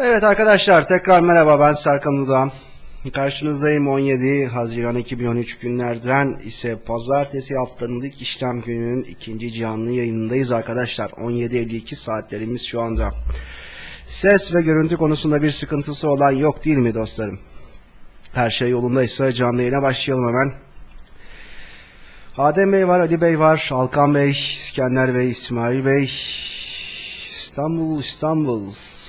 Evet arkadaşlar tekrar merhaba ben Serkan Uda. Karşınızdayım 17 Haziran 2013 günlerden ise pazartesi haftanın ilk işlem gününün ikinci canlı yayınındayız arkadaşlar. 17.52 saatlerimiz şu anda. Ses ve görüntü konusunda bir sıkıntısı olan yok değil mi dostlarım? Her şey yolundaysa canlı yayına başlayalım hemen. Adem Bey var, Ali Bey var, Alkan Bey, İskender Bey, İsmail Bey, İstanbul, İstanbul.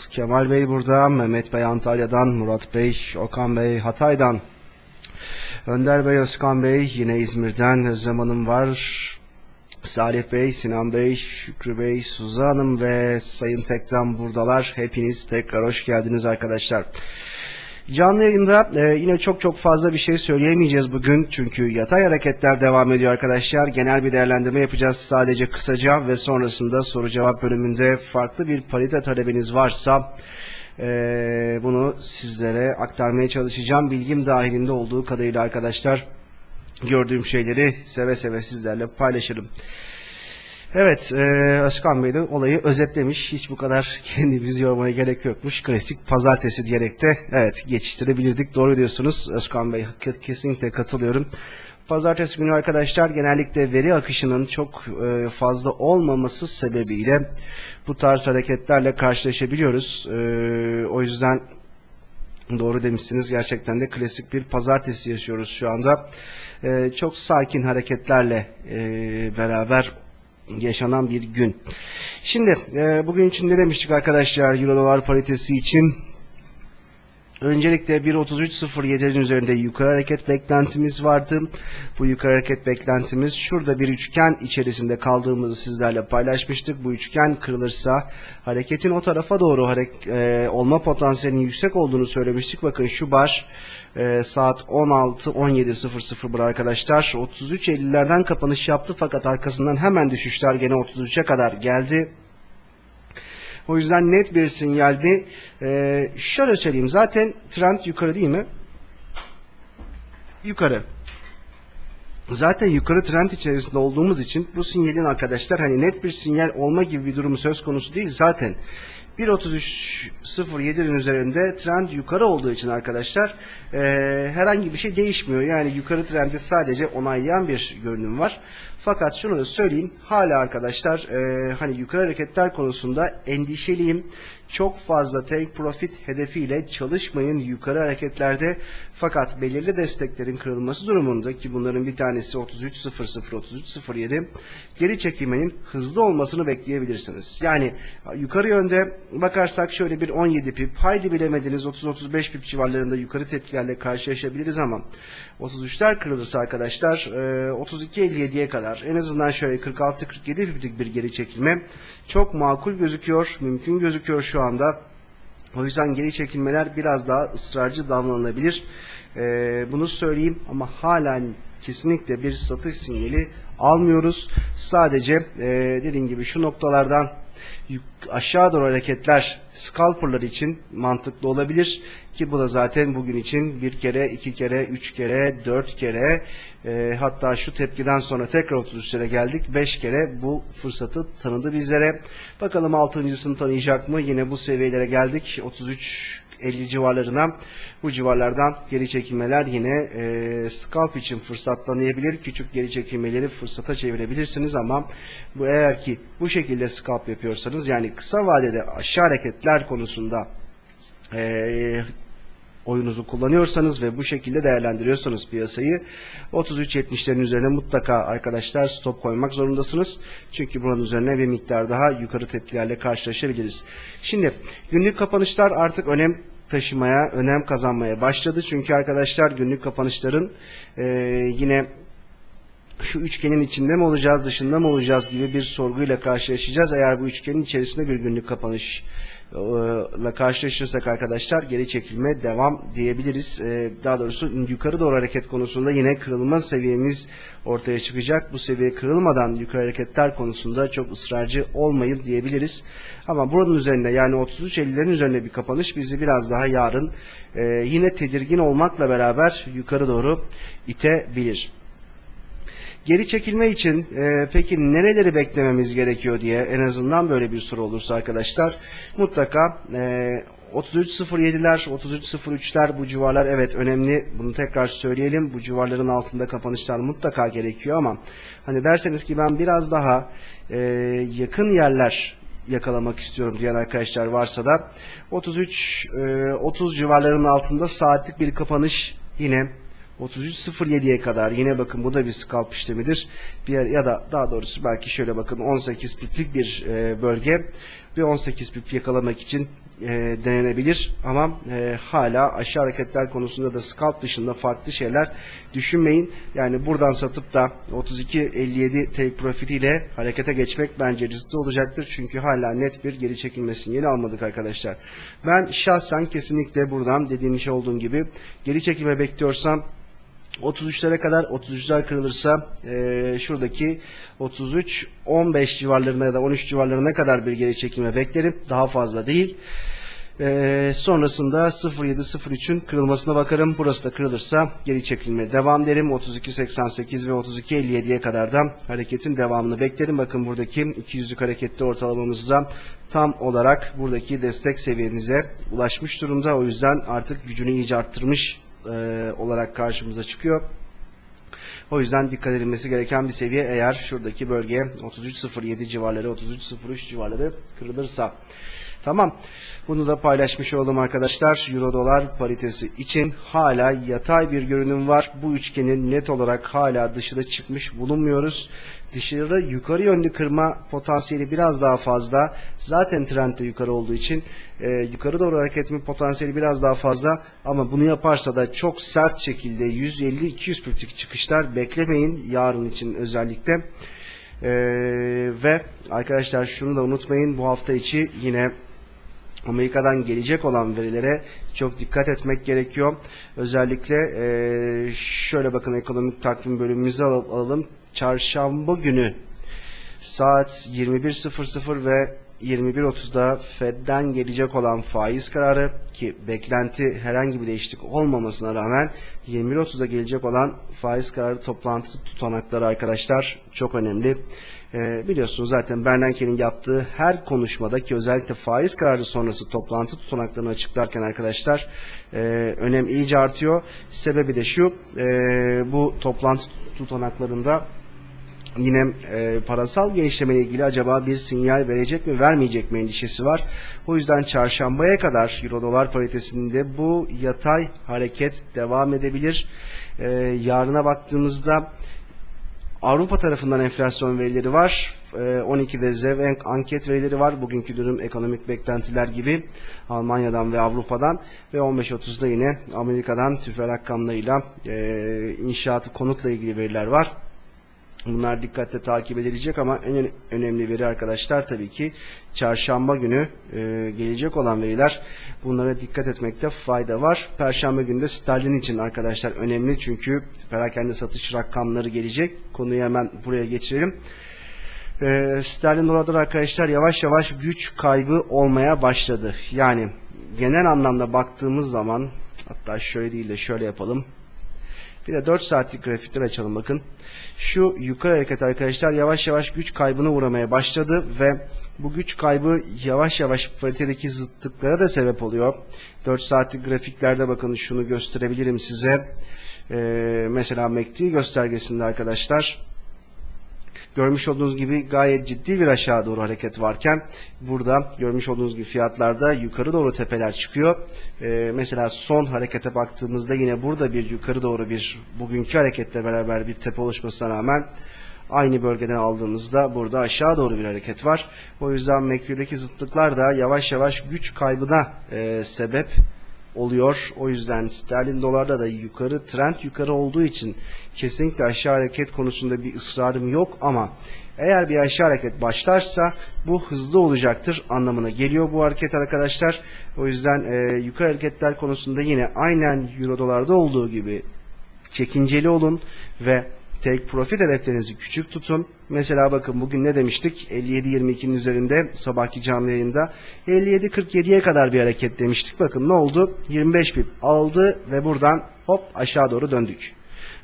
Kemal Bey burada, Mehmet Bey Antalya'dan, Murat Bey, Okan Bey Hatay'dan, Önder Bey, Özkan Bey yine İzmir'den, Özlem Hanım var, Salih Bey, Sinan Bey, Şükrü Bey, Suzan Hanım ve Sayın Tekten buradalar. Hepiniz tekrar hoş geldiniz arkadaşlar. Canlı yayında e, yine çok çok fazla bir şey söyleyemeyeceğiz bugün çünkü yatay hareketler devam ediyor arkadaşlar. Genel bir değerlendirme yapacağız sadece kısaca ve sonrasında soru cevap bölümünde farklı bir parite talebiniz varsa e, bunu sizlere aktarmaya çalışacağım. Bilgim dahilinde olduğu kadarıyla arkadaşlar gördüğüm şeyleri seve seve sizlerle paylaşırım. Evet, e, Özkan Bey de olayı özetlemiş. Hiç bu kadar kendimizi yormaya gerek yokmuş. Klasik pazartesi diyerek de evet geçiştirebilirdik. Doğru diyorsunuz Özkan Bey. ke- Kesinlikle katılıyorum. Pazartesi günü arkadaşlar genellikle veri akışının çok e, fazla olmaması sebebiyle bu tarz hareketlerle karşılaşabiliyoruz. E, o yüzden Doğru demişsiniz. Gerçekten de klasik bir pazartesi yaşıyoruz şu anda. Ee, çok sakin hareketlerle e, beraber yaşanan bir gün. Şimdi e, bugün için ne demiştik arkadaşlar Euro dolar paritesi için? Öncelikle 1.33.07'lerin üzerinde yukarı hareket beklentimiz vardı. Bu yukarı hareket beklentimiz şurada bir üçgen içerisinde kaldığımızı sizlerle paylaşmıştık. Bu üçgen kırılırsa hareketin o tarafa doğru e, olma potansiyelinin yüksek olduğunu söylemiştik. Bakın şu bar e, saat 16.17.00 bar arkadaşlar. 33.50'lerden kapanış yaptı fakat arkasından hemen düşüşler gene 33'e kadar geldi. O yüzden net bir sinyal bir e, şöyle söyleyeyim zaten trend yukarı değil mi? Yukarı. Zaten yukarı trend içerisinde olduğumuz için bu sinyalin arkadaşlar hani net bir sinyal olma gibi bir durum söz konusu değil zaten. 1.33.07'nin üzerinde trend yukarı olduğu için arkadaşlar e, herhangi bir şey değişmiyor. Yani yukarı trendi sadece onaylayan bir görünüm var. Fakat şunu da söyleyeyim hala arkadaşlar e, hani yukarı hareketler konusunda endişeliyim. Çok fazla take profit hedefiyle çalışmayın yukarı hareketlerde. Fakat belirli desteklerin kırılması durumunda ki bunların bir tanesi 33.00 geri çekilmenin hızlı olmasını bekleyebilirsiniz. Yani yukarı yönde bakarsak şöyle bir 17 pip haydi bilemediniz 30-35 pip civarlarında yukarı tepkilerle karşılaşabiliriz ama 33'ler kırılırsa arkadaşlar e, 32-57'ye kadar en azından şöyle 46-47 piplik bir geri çekilme çok makul gözüküyor, mümkün gözüküyor şu anda. O yüzden geri çekilmeler biraz daha ısrarcı davranılabilir. Ee, bunu söyleyeyim ama halen kesinlikle bir satış sinyali almıyoruz. Sadece e, dediğim gibi şu noktalardan aşağı doğru hareketler scalperlar için mantıklı olabilir ki bu da zaten bugün için bir kere, iki kere, üç kere, dört kere e, hatta şu tepkiden sonra tekrar 33'lere geldik. Beş kere bu fırsatı tanıdı bizlere. Bakalım altıncısını tanıyacak mı? Yine bu seviyelere geldik. 33 50 civarlarına bu civarlardan geri çekilmeler yine e, scalp için fırsat tanıyabilir. Küçük geri çekilmeleri fırsata çevirebilirsiniz ama bu eğer ki bu şekilde scalp yapıyorsanız yani kısa vadede aşağı hareketler konusunda e, oyunuzu kullanıyorsanız ve bu şekilde değerlendiriyorsanız piyasayı 33.70'lerin üzerine mutlaka arkadaşlar stop koymak zorundasınız. Çünkü buranın üzerine bir miktar daha yukarı tepkilerle karşılaşabiliriz. Şimdi günlük kapanışlar artık önem taşımaya, önem kazanmaya başladı. Çünkü arkadaşlar günlük kapanışların e, yine şu üçgenin içinde mi olacağız, dışında mı olacağız gibi bir sorguyla karşılaşacağız. Eğer bu üçgenin içerisinde bir günlük kapanış ile karşılaşırsak arkadaşlar geri çekilme devam diyebiliriz. E, Daha doğrusu yukarı doğru hareket konusunda yine kırılma seviyemiz ortaya çıkacak. Bu seviye kırılmadan yukarı hareketler konusunda çok ısrarcı olmayın diyebiliriz. Ama buranın üzerinde yani 33.50'lerin üzerinde bir kapanış bizi biraz daha yarın e, yine tedirgin olmakla beraber yukarı doğru itebilir. Geri çekilme için e, peki nereleri beklememiz gerekiyor diye en azından böyle bir soru olursa arkadaşlar mutlaka e, 33.07'ler, 33.03'ler bu civarlar evet önemli. Bunu tekrar söyleyelim. Bu civarların altında kapanışlar mutlaka gerekiyor ama hani derseniz ki ben biraz daha e, yakın yerler yakalamak istiyorum diyen arkadaşlar varsa da 33 e, 30 civarlarının altında saatlik bir kapanış yine 33.07'ye kadar yine bakın bu da bir scalp işlemidir. Bir ya da daha doğrusu belki şöyle bakın 18 piplik bir e, bölge ve 18 pip yakalamak için e, denenebilir ama e, hala aşağı hareketler konusunda da scalp dışında farklı şeyler düşünmeyin. Yani buradan satıp da 32.57 take profit ile harekete geçmek bence riskli olacaktır. Çünkü hala net bir geri çekilme sinyali almadık arkadaşlar. Ben şahsen kesinlikle buradan dediğim şey olduğum gibi geri çekilme bekliyorsam 33'lere kadar 33'ler kırılırsa eee, şuradaki 33 15 civarlarına ya da 13 civarlarına kadar bir geri çekilme beklerim. Daha fazla değil. Eee, sonrasında 07-03'ün kırılmasına bakarım. Burası da kırılırsa geri çekilme devam derim. 32.88 ve 32.57'ye kadar da hareketin devamını beklerim. Bakın buradaki 200'lük hareketli ortalamamızda tam olarak buradaki destek seviyemize ulaşmış durumda. O yüzden artık gücünü iyice arttırmış e, olarak karşımıza çıkıyor. O yüzden dikkat edilmesi gereken bir seviye eğer şuradaki bölge 33.07 civarları 33.03 civarları kırılırsa. Tamam. Bunu da paylaşmış oldum arkadaşlar. Euro dolar paritesi için hala yatay bir görünüm var. Bu üçgenin net olarak hala dışına çıkmış bulunmuyoruz. Dışarı yukarı yönlü kırma potansiyeli biraz daha fazla. Zaten trend de yukarı olduğu için e, yukarı doğru hareket etme potansiyeli biraz daha fazla. Ama bunu yaparsa da çok sert şekilde 150-200 piplik çıkışlar beklemeyin yarın için özellikle. Ee, ve arkadaşlar şunu da unutmayın bu hafta içi yine Amerika'dan gelecek olan verilere çok dikkat etmek gerekiyor. Özellikle eee, şöyle bakın ekonomik takvim bölümümüzü al- alalım. Çarşamba günü saat 21.00 ve 21.30'da Fed'den gelecek olan faiz kararı ki beklenti herhangi bir değişiklik olmamasına rağmen 21.30'da gelecek olan faiz kararı toplantı tutanakları arkadaşlar çok önemli. Ee, biliyorsunuz zaten Bernanke'nin yaptığı her konuşmada ki özellikle faiz kararı sonrası toplantı tutanaklarını açıklarken arkadaşlar e, önem iyice artıyor. Sebebi de şu e, bu toplantı tutanaklarında yine e, parasal genişleme ile ilgili acaba bir sinyal verecek mi vermeyecek mi endişesi var. O yüzden çarşambaya kadar euro dolar paritesinde bu yatay hareket devam edebilir. E, yarına baktığımızda Avrupa tarafından enflasyon verileri var. Ee, 12'de Zevenk anket verileri var. Bugünkü durum ekonomik beklentiler gibi Almanya'dan ve Avrupa'dan ve 15.30'da yine Amerika'dan tüfe rakamlarıyla e, inşaatı konutla ilgili veriler var. Bunlar dikkatle takip edilecek ama en önemli veri arkadaşlar tabii ki çarşamba günü e, gelecek olan veriler. Bunlara dikkat etmekte fayda var. Perşembe günü de sterlin için arkadaşlar önemli çünkü perakende satış rakamları gelecek. Konuyu hemen buraya geçirelim. E, sterlin dolarda da arkadaşlar yavaş yavaş güç kaybı olmaya başladı. Yani genel anlamda baktığımız zaman hatta şöyle değil de şöyle yapalım. Bir de 4 saatlik grafikler açalım bakın. Şu yukarı hareket arkadaşlar yavaş yavaş güç kaybına uğramaya başladı ve bu güç kaybı yavaş yavaş paritedeki zıtlıklara da sebep oluyor. 4 saatlik grafiklerde bakın şunu gösterebilirim size. Ee, mesela MACD göstergesinde arkadaşlar Görmüş olduğunuz gibi gayet ciddi bir aşağı doğru hareket varken burada görmüş olduğunuz gibi fiyatlarda yukarı doğru tepeler çıkıyor. Ee, mesela son harekete baktığımızda yine burada bir yukarı doğru bir bugünkü hareketle beraber bir tepe oluşmasına rağmen aynı bölgeden aldığımızda burada aşağı doğru bir hareket var. O yüzden MACD'deki zıtlıklar da yavaş yavaş güç kaybına e, sebep oluyor. O yüzden sterlin dolarda da yukarı trend yukarı olduğu için kesinlikle aşağı hareket konusunda bir ısrarım yok ama eğer bir aşağı hareket başlarsa bu hızlı olacaktır anlamına geliyor bu hareket arkadaşlar. O yüzden e, yukarı hareketler konusunda yine aynen euro dolarda olduğu gibi çekinceli olun ve take profit hedeflerinizi küçük tutun. Mesela bakın bugün ne demiştik? 57.22'nin üzerinde sabahki canlı yayında 57.47'ye kadar bir hareket demiştik. Bakın ne oldu? 25 pip aldı ve buradan hop aşağı doğru döndük.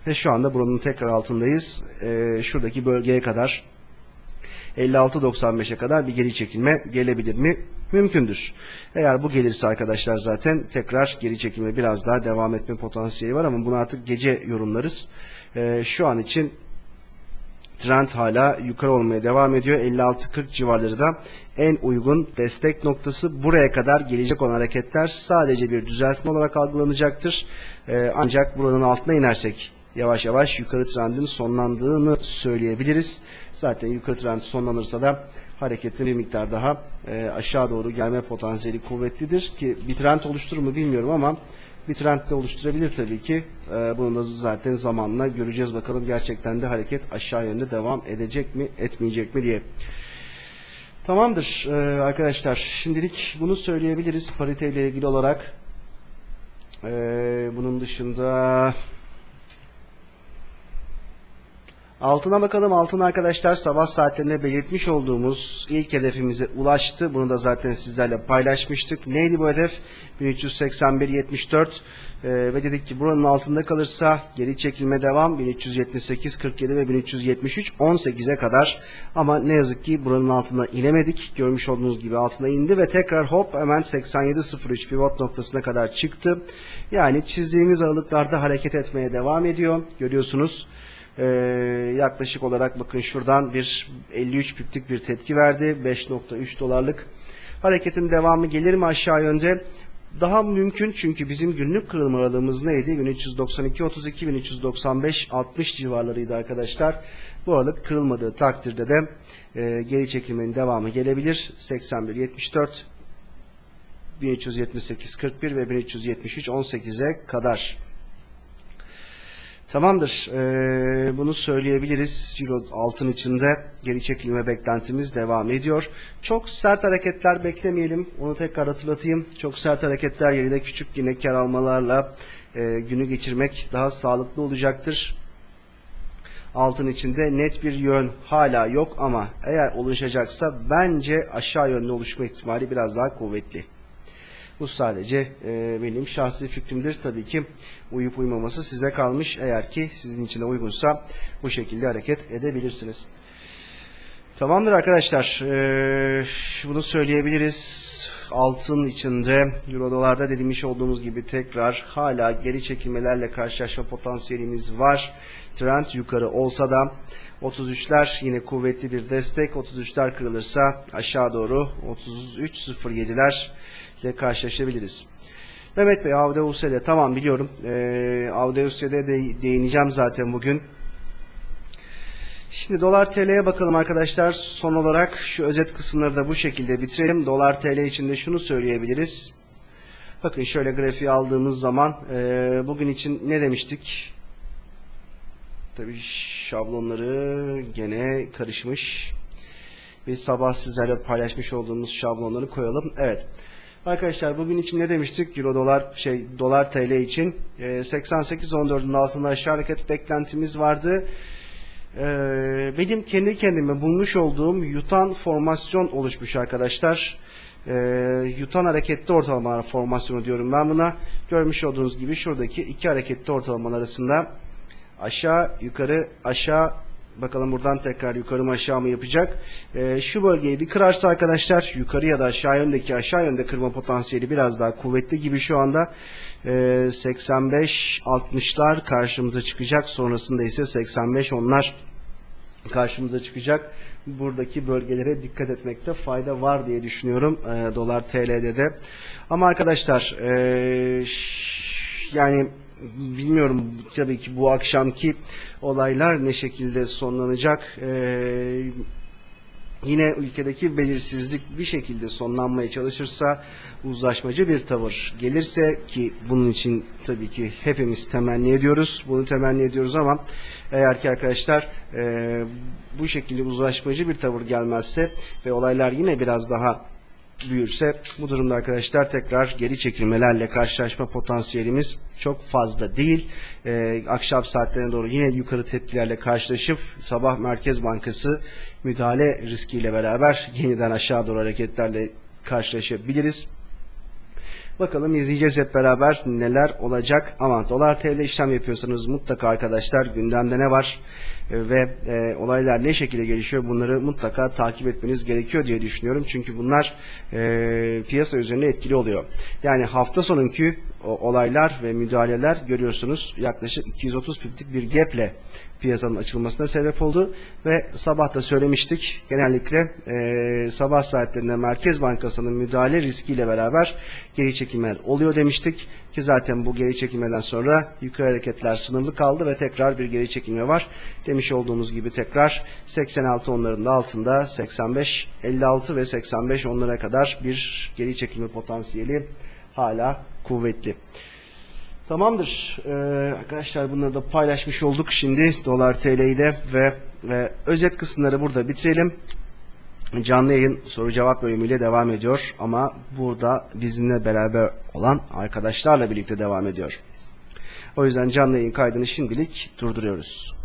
Ve şu anda buranın tekrar altındayız. Ee, şuradaki bölgeye kadar 56.95'e kadar bir geri çekilme gelebilir mi? mümkündür. Eğer bu gelirse arkadaşlar zaten tekrar geri çekilme biraz daha devam etme potansiyeli var ama bunu artık gece yorumlarız. Ee, şu an için trend hala yukarı olmaya devam ediyor. 56-40 civarları da en uygun destek noktası. Buraya kadar gelecek olan hareketler sadece bir düzeltme olarak algılanacaktır. Ee, ancak buranın altına inersek yavaş yavaş yukarı trendin sonlandığını söyleyebiliriz. Zaten yukarı trend sonlanırsa da hareketin bir miktar daha e, aşağı doğru gelme potansiyeli kuvvetlidir ki bir trend oluşturur mu bilmiyorum ama bir trend de oluşturabilir tabii ki. Ee, bunu da zaten zamanla göreceğiz bakalım gerçekten de hareket aşağı yönde devam edecek mi etmeyecek mi diye. Tamamdır ee, arkadaşlar. Şimdilik bunu söyleyebiliriz pariteyle ilgili olarak. Ee, bunun dışında Altına bakalım. Altın arkadaşlar sabah saatlerinde belirtmiş olduğumuz ilk hedefimize ulaştı. Bunu da zaten sizlerle paylaşmıştık. Neydi bu hedef? 1381.74 ee, ve dedik ki buranın altında kalırsa geri çekilme devam 1378.47 ve 1373 18'e kadar ama ne yazık ki buranın altına inemedik. Görmüş olduğunuz gibi altına indi ve tekrar hop hemen 87.03 pivot noktasına kadar çıktı. Yani çizdiğimiz aralıklarda hareket etmeye devam ediyor. Görüyorsunuz. Ee, yaklaşık olarak bakın şuradan bir 53 piplik bir tepki verdi. 5.3 dolarlık. Hareketin devamı gelir mi aşağı yönde? Daha mümkün çünkü bizim günlük kırılma aralığımız neydi? 1392 32 1395 60 civarlarıydı arkadaşlar. Bu aralık kırılmadığı takdirde de e, geri çekilmenin devamı gelebilir. 81 74 1378 41 ve 1373 18'e kadar. Tamamdır. Ee, bunu söyleyebiliriz. Euro altın içinde geri çekilme beklentimiz devam ediyor. Çok sert hareketler beklemeyelim. Onu tekrar hatırlatayım. Çok sert hareketler yerine küçük yine kar almalarla e, günü geçirmek daha sağlıklı olacaktır. Altın içinde net bir yön hala yok ama eğer oluşacaksa bence aşağı yönlü oluşma ihtimali biraz daha kuvvetli. Bu sadece e, benim şahsi fikrimdir. Tabii ki uyup uymaması size kalmış. Eğer ki sizin için de uygunsa bu şekilde hareket edebilirsiniz. Tamamdır arkadaşlar. E, bunu söyleyebiliriz. Altın içinde Euro dolarda dediğimiz olduğumuz gibi tekrar hala geri çekilmelerle karşılaşma potansiyelimiz var. Trend yukarı olsa da 33'ler yine kuvvetli bir destek. 33'ler kırılırsa aşağı doğru 33.07'ler ile karşılaşabiliriz. Mehmet Bey Avdeus'e tamam biliyorum. Ee, Avdeus'e de değineceğim zaten bugün. Şimdi dolar TL'ye bakalım arkadaşlar. Son olarak şu özet kısımları da bu şekilde bitirelim. Dolar TL için de şunu söyleyebiliriz. Bakın şöyle grafiği aldığımız zaman e, bugün için ne demiştik? Tabii şablonları gene karışmış. Biz sabah sizlerle paylaşmış olduğumuz şablonları koyalım. Evet. Arkadaşlar bugün için ne demiştik? Euro dolar şey dolar TL için e, 88.14'ün altında aşağı hareket beklentimiz vardı. E, benim kendi kendime bulmuş olduğum yutan formasyon oluşmuş arkadaşlar. E, yutan hareketli ortalamalar formasyonu diyorum ben buna. Görmüş olduğunuz gibi şuradaki iki hareketli ortalamalar arasında aşağı yukarı aşağı Bakalım buradan tekrar yukarı mı aşağı mı yapacak. E, şu bölgeyi bir kırarsa arkadaşlar yukarı ya da aşağı yöndeki aşağı yönde kırma potansiyeli biraz daha kuvvetli gibi şu anda. E, 85-60'lar karşımıza çıkacak. Sonrasında ise 85 onlar karşımıza çıkacak. Buradaki bölgelere dikkat etmekte fayda var diye düşünüyorum e, dolar TL'de de. Ama arkadaşlar e, yani bilmiyorum tabii ki bu akşamki olaylar ne şekilde sonlanacak. Ee, yine ülkedeki belirsizlik bir şekilde sonlanmaya çalışırsa uzlaşmacı bir tavır gelirse ki bunun için tabii ki hepimiz temenni ediyoruz. Bunu temenni ediyoruz ama eğer ki arkadaşlar e, bu şekilde uzlaşmacı bir tavır gelmezse ve olaylar yine biraz daha büyürse bu durumda arkadaşlar tekrar geri çekilmelerle karşılaşma potansiyelimiz çok fazla değil. Ee, akşam saatlerine doğru yine yukarı tepkilerle karşılaşıp sabah Merkez Bankası müdahale riskiyle beraber yeniden aşağı doğru hareketlerle karşılaşabiliriz. Bakalım izleyeceğiz hep beraber neler olacak. Ama dolar TL işlem yapıyorsanız mutlaka arkadaşlar gündemde ne var? E, ve e, olaylar ne şekilde gelişiyor bunları mutlaka takip etmeniz gerekiyor diye düşünüyorum. Çünkü bunlar e, piyasa üzerine etkili oluyor. Yani hafta sonunki olaylar ve müdahaleler görüyorsunuz. Yaklaşık 230 piplik bir gaple piyasanın açılmasına sebep oldu. Ve sabah da söylemiştik genellikle e, sabah saatlerinde Merkez Bankası'nın müdahale riskiyle beraber geri çekilmeler oluyor demiştik. Ki zaten bu geri çekilmeden sonra yukarı hareketler sınırlı kaldı ve tekrar bir geri çekilme var. Demiş olduğumuz gibi tekrar 86 onların da altında 85 56 ve 85 onlara kadar bir geri çekilme potansiyeli hala kuvvetli. Tamamdır. Ee, arkadaşlar bunları da paylaşmış olduk. Şimdi dolar TL'yi de ve, ve özet kısımları burada bitirelim. Canlı yayın soru cevap bölümüyle devam ediyor ama burada bizimle beraber olan arkadaşlarla birlikte devam ediyor. O yüzden canlı yayın kaydını şimdilik durduruyoruz.